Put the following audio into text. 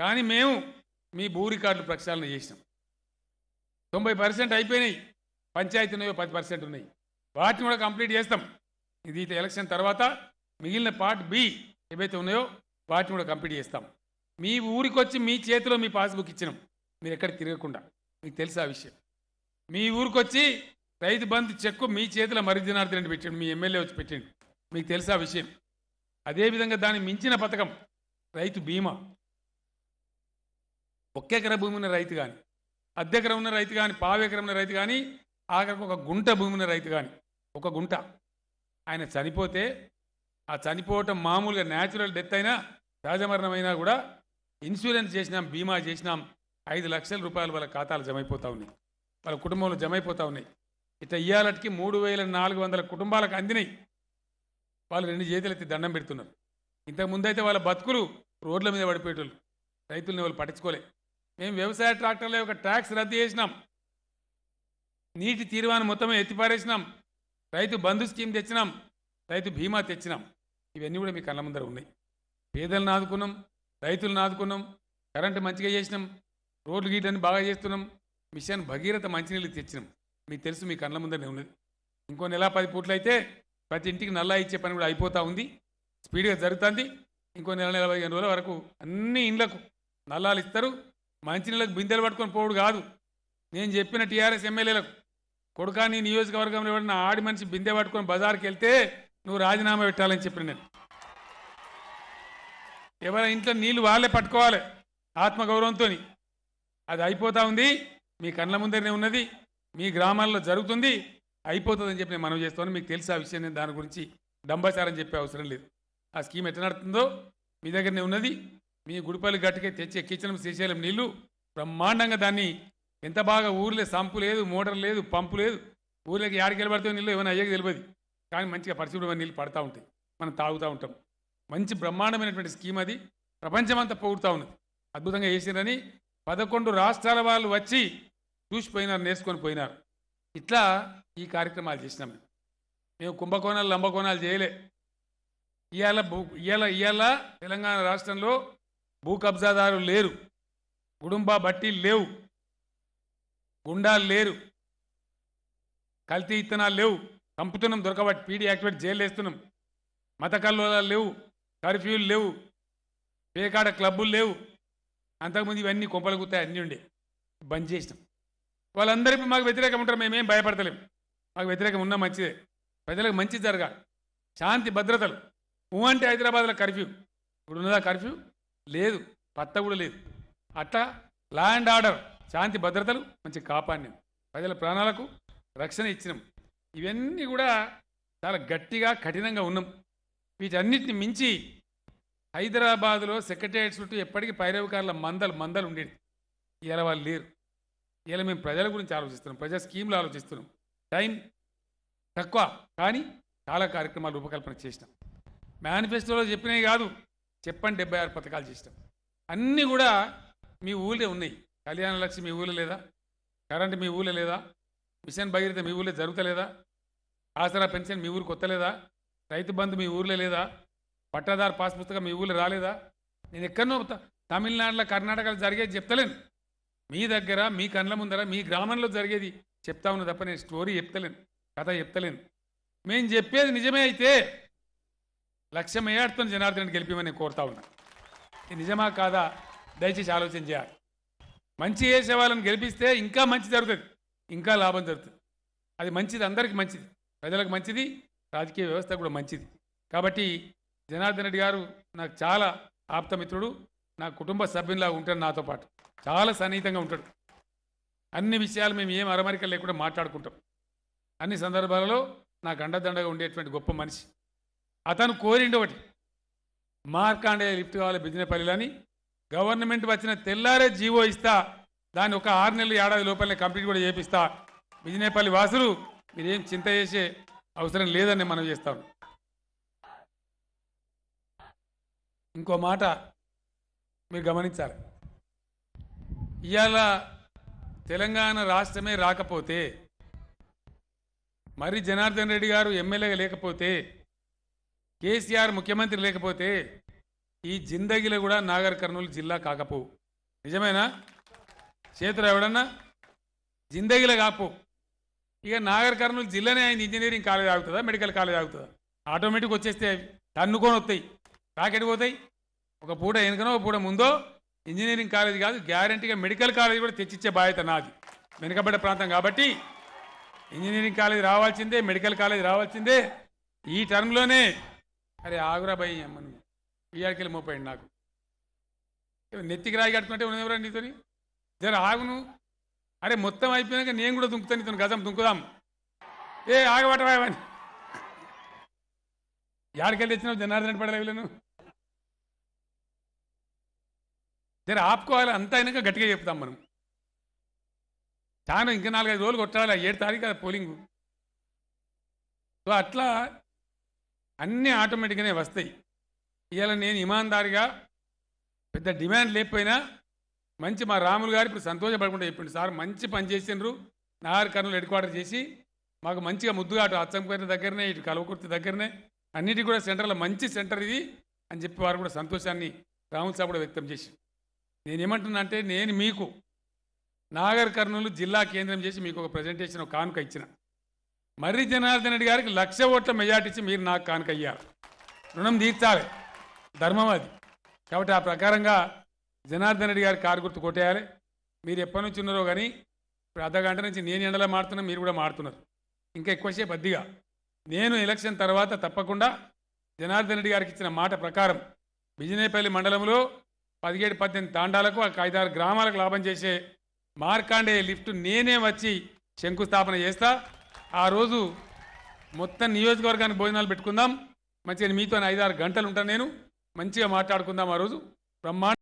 కానీ మేము మీ భూ రికార్డులు ప్రక్షాళన చేసినాం. తొంభై పర్సెంట్ అయిపోయినాయి. పంచాయతీ ఉన్నాయో పది పర్సెంట్ ఉన్నాయి. వాటిని కూడా కంప్లీట్ చేస్తాం. ఇది ఎలక్షన్ తర్వాత మిగిలిన పార్ట్ బి ఏవైతే ఉన్నాయో వాటిని కూడా కంప్లీట్ చేస్తాం. మీ ఊరికి వచ్చి మీ చేతిలో మీ పాస్బుక్ ఇచ్చినాం. మీరు ఎక్కడ తిరగకుండా. మీకు తెలుసా ఆ విషయం. మీ ఊరికి వచ్చి రైతు బంధు చెక్కు మీ చేతిలో మరి జనార్దన్ రెడ్డి పెట్టండి. మీ ఎమ్మెల్యే వచ్చి పెట్టండి. మీకు తెలుసా ఆ విషయం. అదేవిధంగా దాన్ని మించిన పథకం రైతు బీమా. ఒక్కెకర భూమి ఉన్న రైతు కానీ అద్దెకరం ఉన్న రైతు కానీ పావెకరం ఉన్న రైతు కానీ ఆఖరికి ఒక గుంట భూమి ఉన్న రైతు కానీ ఒక గుంట. ఆయన చనిపోతే ఆ చనిపోవటం మామూలుగా న్యాచురల్ డెత్ అయినా సహజమరణమైనా అయినా కూడా ఇన్సూరెన్స్ చేసినాం బీమా చేసినాం ఐదు లక్షల రూపాయలు వాళ్ళ ఖాతాలు జమైపోతూ ఉన్నాయి. వాళ్ళ కుటుంబంలో జమ ఉన్నాయి. ఇట్లా ఇయ్యాలటికి మూడు వేల నాలుగు వందల కుటుంబాలకు అందినాయి. వాళ్ళు రెండు చేతులెత్తి దండం పెడుతున్నారు. ఇంతకు ముందైతే వాళ్ళ బతుకులు రోడ్ల మీద పడిపోయేటోళ్ళు. రైతుల్ని వాళ్ళు పట్టించుకోలే. మేము వ్యవసాయ ట్రాక్టర్ల యొక్క ట్యాక్స్ రద్దు చేసినాం. నీటి తీర్మానం మొత్తం ఎత్తిపారేసినాం. రైతు బంధు స్కీమ్ తెచ్చినాం. రైతు బీమా తెచ్చినాం. ఇవన్నీ కూడా మీ కళ్ళ ముందర ఉన్నాయి. పేదలను ఆదుకున్నాం రైతులను ఆదుకున్నాం కరెంటు మంచిగా చేసినాం రోడ్లు గీటని బాగా చేస్తున్నాం మిషన్ భగీరథ మంచినీళ్ళు తెచ్చినాం. మీకు తెలుసు మీ కళ్ళ ముందరనే ఉన్నది. ఇంకో నెల పది పూట్లు అయితే ప్రతి ఇంటికి నల్లా ఇచ్చే పని కూడా అయిపోతూ ఉంది. స్పీడ్గా జరుగుతుంది. ఇంకో నెల నెల పదిహేను రోజుల వరకు అన్ని ఇండ్లకు నల్లాలు ఇస్తారు. మంచినీళ్ళకు బిందెలు పట్టుకొని పోవుడు కాదు. నేను చెప్పిన టీఆర్ఎస్ ఎమ్మెల్యేలకు కొడుకా నీ నియోజకవర్గంలో ఎవరిన ఆడి మనిషి బిందె పట్టుకొని బజార్కి వెళ్తే నువ్వు రాజీనామా పెట్టాలని చెప్పిన నేను. ఎవరి ఇంట్లో నీళ్ళు వాళ్ళే పట్టుకోవాలి ఆత్మగౌరవంతో అది అయిపోతూ ఉంది మీ కళ్ళ ముందరనే ఉన్నది మీ గ్రామాల్లో జరుగుతుంది అయిపోతుందని చెప్పి నేను మనవి చేస్తాను. మీకు తెలుసు ఆ విషయం నేను దాని గురించి డంబాచారం చెప్పే అవసరం లేదు. ఆ స్కీమ్ ఎట్లా నడుతుందో మీ దగ్గరనే ఉన్నది. మీ గుడిపల్లి గట్టుకే తెచ్చి ఎక్కించడం శ్రీశైలం నీళ్ళు బ్రహ్మాండంగా దాన్ని ఎంత బాగా ఊర్లే సంపు లేదు మోటార్ లేదు పంపు లేదు. ఊర్లోకి యాడికి వెళ్ళబడితే నీళ్ళు ఏమైనా అయ్యేది తెలియదు. కానీ మంచిగా పరిశుభ్రమైన నీళ్ళు పడతా ఉంటాయి. మనం తాగుతూ ఉంటాం. మంచి బ్రహ్మాండమైనటువంటి స్కీమ్ అది. ప్రపంచమంతా పోగుతూ ఉన్నది. అద్భుతంగా చేసిరని పదకొండు రాష్ట్రాల వాళ్ళు వచ్చి చూసిపోయినారు నేర్చుకొని పోయినారు. ఇట్లా ఈ కార్యక్రమాలు చేసినాం మేము. మేము కుంభకోణాలు లంబకోణాలు చేయలే. ఇవాళ ఇవాళ ఇవాళ తెలంగాణ రాష్ట్రంలో భూ కబ్జాదారులు లేరు. గుడుంబా బట్టీలు లేవు. గుండాలు లేరు. కల్తీ ఇత్తనాలు లేవు. చంపుతున్నాం దొరకబట్టి పీడీ యాక్టివేట్ జైలు వేస్తున్నాం. మత కల్లోలాలు లేవు. కర్ఫ్యూలు లేవు. పేకాడ క్లబ్బులు లేవు. అంతకుముందు ఇవన్నీ కొంపలు కుతాయి అన్నీ ఉండే. బంద్ చేసినాం. వాళ్ళందరికీ మాకు వ్యతిరేకం ఉంటారు. మేమేం భయపడతలేం. మాకు వ్యతిరేకం ఉన్నా మంచిదే. ప్రజలకు మంచి జరగాలి. శాంతి భద్రతలు. ఊ అంటే హైదరాబాద్లో కర్ఫ్యూ. ఇప్పుడు ఉన్నదా కర్ఫ్యూ? లేదు పత్త కూడా లేదు. అట్లా లా అండ్ ఆర్డర్ శాంతి భద్రతలు మంచి కాపాడినాం. ప్రజల ప్రాణాలకు రక్షణ ఇచ్చినాం. ఇవన్నీ కూడా చాలా గట్టిగా కఠినంగా ఉన్నాం. వీటన్నిటిని మించి హైదరాబాదులో సెక్రటేరియట్ చుట్టూ ఎప్పటికీ పైరవికారుల మందలు మందలు ఉండేది ఇలా వాళ్ళు లేరు. ఇలా మేము ప్రజల గురించి ఆలోచిస్తున్నాం ప్రజా స్కీమ్లు ఆలోచిస్తున్నాం. టైం తక్కువ కానీ చాలా కార్యక్రమాలు రూపకల్పన చేసినాం. మేనిఫెస్టోలో చెప్పినవి కాదు. చెప్పండి డెబ్బై ఆరు పథకాలు చేసినాం. అన్నీ కూడా మీ ఊళ్ళే ఉన్నాయి. కళ్యాణ లక్ష్మి మీ ఊళ్ళో లేదా? కరెంట్ మీ ఊళ్ళో లేదా? మిషన్ భగీరథ మీ ఊళ్ళో జరుగుతలేదా? ఆసరా పెన్షన్ మీ ఊరికి కొత్తలేదా రైతు బంధు మీ ఊర్లో లేదా? పట్టాదారు పాస్ పుస్తకం మీ ఊళ్ళో రాలేదా? నేను ఎక్కడనో తమిళనాడులో కర్ణాటకలో జరిగేది చెప్తలేను. మీ దగ్గర మీ కళ్ళ ముందర మీ గ్రామంలో జరిగేది చెప్తా ఉన్నా తప్ప నేను స్టోరీ చెప్తలేను. కథ చెప్తలేను. మేము చెప్పేది నిజమే అయితే లక్ష్యం ఏడుతో జనార్దన్ గెలిపిమని కోరుతా ఉన్నా. ఇది నిజమా కాదా? దయచేసి ఆలోచన చేయాలి మంచి చేసే వాళ్ళని గెలిపిస్తే ఇంకా మంచి జరుగుతుంది. ఇంకా లాభం జరుగుతుంది. అది మంచిది అందరికీ మంచిది. ప్రజలకు మంచిది రాజకీయ వ్యవస్థ కూడా మంచిది. కాబట్టి జనార్దన్ రెడ్డి గారు నాకు చాలా ఆప్తమిత్రుడు నా కుటుంబ సభ్యునిలా ఉంటాడు నాతో పాటు. చాలా సన్నిహితంగా ఉంటాడు. అన్ని విషయాలు మేము ఏం అరమరిక లేకుండా మాట్లాడుకుంటాం. అన్ని సందర్భాలలో నాకు అండదండగా ఉండేటువంటి గొప్ప మనిషి. అతను కోరిండి ఒకటి. మార్కాండే లిఫ్ట్ కావాలి బిజినెపల్లిలని. గవర్నమెంట్ వచ్చిన తెల్లారే జీవో ఇస్తా. దాన్ని ఒక ఆరు నెలలు ఏడాది లోపలనే కంప్లీట్ కూడా చేపిస్తా. బిజినేపల్లి వాసులు మీరేం చింత చేసే అవసరం లేదని మనం చేస్తాం ఇంకో మాట మీరు గమనించాలి. ఇవాళ తెలంగాణ రాష్ట్రమే రాకపోతే మరి జనార్దన్ రెడ్డి గారు ఎమ్మెల్యేగా లేకపోతే కేసీఆర్ ముఖ్యమంత్రి లేకపోతే ఈ జిందగీలో కూడా నాగర్ కర్నూలు జిల్లా కాకపోవు నిజమేనా? చేతులు ఎవడన్నా? జిందగీలో కాకపోవు ఇక నాగర్ కర్నూలు జిల్లానే ఆయన ఇంజనీరింగ్ కాలేజ్ ఆగుతుందా? మెడికల్ కాలేజ్ ఆగుతుందా? ఆటోమేటిక్ వచ్చేస్తే అవి తన్నుకొని వస్తాయి. ప్యాకెట్ పోతాయి. ఒక పూట వెనుకనో ఒక పూట ముందో ఇంజనీరింగ్ కాలేజ్ కాదు గ్యారంటీగా మెడికల్ కాలేజ్ కూడా తెచ్చిచ్చే బాధ్యత నాది. వెనుకబడ్డ ప్రాంతం కాబట్టి ఇంజనీరింగ్ కాలేజ్ రావాల్సిందే మెడికల్ కాలేజ్ రావాల్సిందే. ఈ టర్మ్లోనే అరే ఆగురా భయ్ అమ్మను ఈ ఆడికెళ్ళి మోపోయింది నాకు. నెత్తికి రాయి కట్టుకుంటే ఉన్నదెవరా నీతోని? జర ఆగును అరే మొత్తం అయిపోయినాక నేను కూడా దుంకుతాను నీతో. గజం దుంకుదాం. ఏ ఆగబట్టవాయని యాడికెళ్ళి తెచ్చినావు జనార్దన పడలే వీళ్ళను? జర ఆపుకోవాలి. అంతా అయినాక గట్టిగా చెప్తాం మనం. చాలా ఇంకా నాలుగైదు రోజులు కొట్టాలి. ఏడు తారీఖు కదా పోలింగ్. సో అట్లా అన్నీ ఆటోమేటిక్గానే వస్తాయి. ఇవాళ నేను ఇమాందారిగా పెద్ద డిమాండ్ లేకపోయినా మంచి మా రాములు గారు ఇప్పుడు సంతోషపడకుండా చెప్పిండు. సార్ మంచి పని చేసిండ్రు. నాగర్ కర్నూలు హెడ్ క్వార్టర్ చేసి మాకు మంచిగా ముద్దుగా అటు అచ్చంపేట దగ్గరనే ఇటు కలవకుర్తి దగ్గరనే అన్నిటి కూడా సెంటర్లో మంచి సెంటర్ ఇది అని చెప్పి వారు కూడా సంతోషాన్ని రాములు సార్ కూడా వ్యక్తం చేసి నేను ఏమంటున్నా అంటే నేను మీకు నాగర్ కర్నూలు జిల్లా కేంద్రం చేసి మీకు ఒక ప్రజెంటేషన్ ఒక కానుక ఇచ్చిన. మర్రి జనార్దన్ రెడ్డి గారికి లక్ష ఓట్ల మెజార్టీ ఇచ్చి మీరు నాకు కానుకయ్యారు రుణం తీర్చాలి. ధర్మం అది. కాబట్టి ఆ ప్రకారంగా జనార్దన్ రెడ్డి గారి కారు గుర్తు కొట్టేయాలి. మీరు ఎప్పటి నుంచి ఉన్నారో కానీ ఇప్పుడు అర్ధగంట నుంచి నేను ఎండలో మాడుతున్నా మీరు కూడా మాడుతున్నారు ఇంకా ఎక్కువసేపు అద్దిగా. నేను ఎలక్షన్ తర్వాత తప్పకుండా జనార్దన్ రెడ్డి గారికి ఇచ్చిన మాట ప్రకారం బిజినేపల్లి మండలంలో పదిహేడు పద్దెనిమిది తాండాలకు ఒక ఐదారు గ్రామాలకు లాభం చేసే మార్కాండే లిఫ్ట్ నేనే వచ్చి శంకుస్థాపన చేస్తా. ఆ రోజు మొత్తం నియోజకవర్గానికి భోజనాలు పెట్టుకుందాం. మంచిగా మీతో ఐదారు గంటలు ఉంటాను నేను. మంచిగా మాట్లాడుకుందాం ఆ రోజు. బ్రహ్మాండ